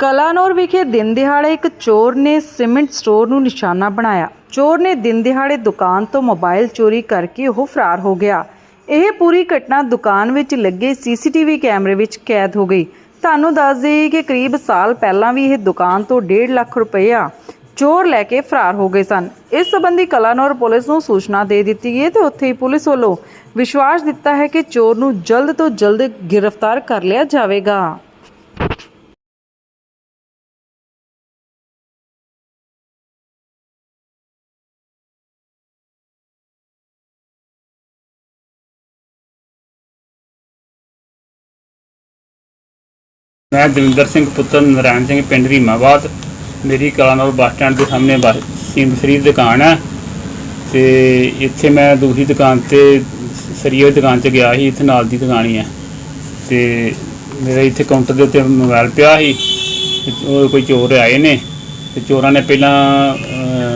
ਕਲਾਨੌਰ ਵਿਖੇ ਦਿਨ ਦਿਹਾੜੇ ਇੱਕ ਚੋਰ ਨੇ ਸੀਮੈਂਟ ਸਟੋਰ ਨੂੰ ਨਿਸ਼ਾਨਾ ਬਣਾਇਆ। ਚੋਰ ਨੇ ਦਿਨ ਦਿਹਾੜੇ ਦੁਕਾਨ ਤੋਂ ਮੋਬਾਈਲ ਚੋਰੀ ਕਰਕੇ ਉਹ ਫਰਾਰ ਹੋ ਗਿਆ। ਇਹ ਪੂਰੀ ਘਟਨਾ ਦੁਕਾਨ ਵਿੱਚ ਲੱਗੇ ਸੀਸੀਟੀਵੀ ਕੈਮਰੇ ਵਿੱਚ ਕੈਦ ਹੋ ਗਈ। ਤੁਹਾਨੂੰ ਦੱਸ ਦੇਈਏ ਕਿ ਕਰੀਬ ਸਾਲ ਪਹਿਲਾਂ ਵੀ ਇਹ ਦੁਕਾਨ ਤੋਂ 1.5 ਲੱਖ ਰੁਪਇਆ ਚੋਰ ਲੈ ਕੇ ਫਰਾਰ ਹੋ ਗਏ ਸਨ। ਇਸ ਸੰਬੰਧੀ ਕਲਾਨੌਰ ਪੁਲਿਸ ਨੂੰ ਸੂਚਨਾ ਦੇ ਦਿੱਤੀ ਗਈ ਹੈ ਤੇ ਉੱਥੇ ਹੀ ਪੁਲਿਸ ਵੱਲੋਂ ਵਿਸ਼ਵਾਸ ਦਿੱਤਾ ਹੈ ਕਿ ਚੋਰ ਨੂੰ ਜਲਦ ਤੋਂ ਜਲਦ ਗ੍ਰਿਫਤਾਰ ਕਰ ਲਿਆ ਜਾਵੇਗਾ। ਮੈਂ ਦਵਿੰਦਰ ਸਿੰਘ ਪੁੱਤਰ ਨਰਾਇਣ ਸਿੰਘ ਪਿੰਡ ਰੀਮਾਬਾਦ। ਮੇਰੀ ਕਲਾਨੌਰ ਬੱਸ ਸਟੈਂਡ ਦੇ ਸਾਹਮਣੇ ਬੱਸ ਸਿੰਬਸਰੀ ਦੀ ਦੁਕਾਨ ਹੈ ਤੇ ਇੱਥੇ ਮੈਂ ਦੂਸਰੀ ਦੁਕਾਨ ਤੇ ਸਰੀਏ ਦੁਕਾਨ 'ਤੇ ਗਿਆ ਸੀ, ਇੱਥੇ ਨਾਲ ਦੀ ਦੁਕਾਨ ਹੀ ਹੈ। ਤੇ ਮੇਰੇ ਇੱਥੇ ਕਾਊਂਟਰ ਦੇ ਉੱਤੇ ਮੋਬਾਈਲ ਪਿਆ ਸੀ ਤੇ ਉਹ ਕੋਈ ਚੋਰ ਆਏ ਨੇ ਤੇ ਚੋਰਾਂ ਨੇ ਪਹਿਲਾਂ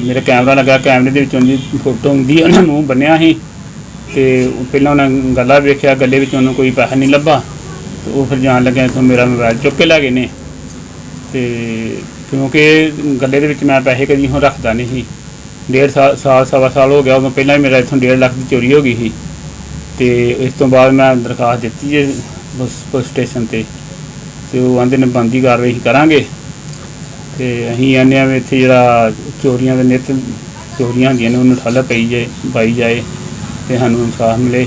ਮੇਰਾ ਕੈਮਰਾ ਲੱਗਾ, ਕੈਮਰੇ ਦੇ ਵਿੱਚ ਉਹਦੀ ਫੋਟੋ ਹੁੰਦੀ ਉਹਨਾਂ ਨੂੰ ਬੰਨਿਆ ਸੀ ਤੇ ਪਹਿਲਾਂ ਉਹਨਾਂ ਗੱਲਾਂ ਵੇਖਿਆ, ਗੱਲੇ ਵਿੱਚ ਉਹਨੂੰ ਕੋਈ ਪੈਸਾ ਨਹੀਂ ਲੱਭਾ। ਉਹ ਫਿਰ ਜਾਣ ਲੱਗਿਆ ਇੱਥੋਂ ਮੇਰਾ ਮੋਬਾਈਲ ਚੁੱਕ ਕੇ ਲੈ ਗਏ ਨੇ। ਤੇ ਕਿਉਂਕਿ ਗੱਲੇ ਦੇ ਵਿੱਚ ਮੈਂ ਪੈਸੇ ਕਦੀ ਹੁਣ ਰੱਖਦਾ ਨਹੀਂ ਸੀ। ਡੇਢ ਸਾਲ ਸਾਲ, ਸਵਾ ਸਾਲ ਹੋ ਗਿਆ, ਉਦੋਂ ਪਹਿਲਾਂ ਹੀ ਮੇਰਾ ਇੱਥੋਂ 1.5 ਲੱਖ ਦੀ ਚੋਰੀ ਹੋ ਗਈ ਸੀ। ਤੇ ਇਸ ਤੋਂ ਬਾਅਦ ਮੈਂ ਦਰਖਾਸਤ ਦਿੱਤੀ ਜੇ ਪੁਲਿਸ ਪੁਲਿਸ ਸਟੇਸ਼ਨ ਤੇ। ਤੇ ਉਹ ਆਂਦੇ ਨੇ ਬੰਦੀ ਕਾਰਵਾਈ ਕਰਾਂਗੇ। ਤੇ ਅਸੀਂ ਆਨੇ ਆ ਵੀ ਇੱਥੇ ਜਿਹੜਾ ਚੋਰੀਆਂ ਦੇ ਨਿਤ, ਚੋਰੀਆਂ ਹੁੰਦੀਆਂ ਨੇ, ਉਹਨੂੰ ਠੱਲ ਪਈ ਜਾਏ ਪਾਈ ਜਾਏ ਤੇ ਸਾਨੂੰ ਇਨਸਾਫ ਮਿਲੇ।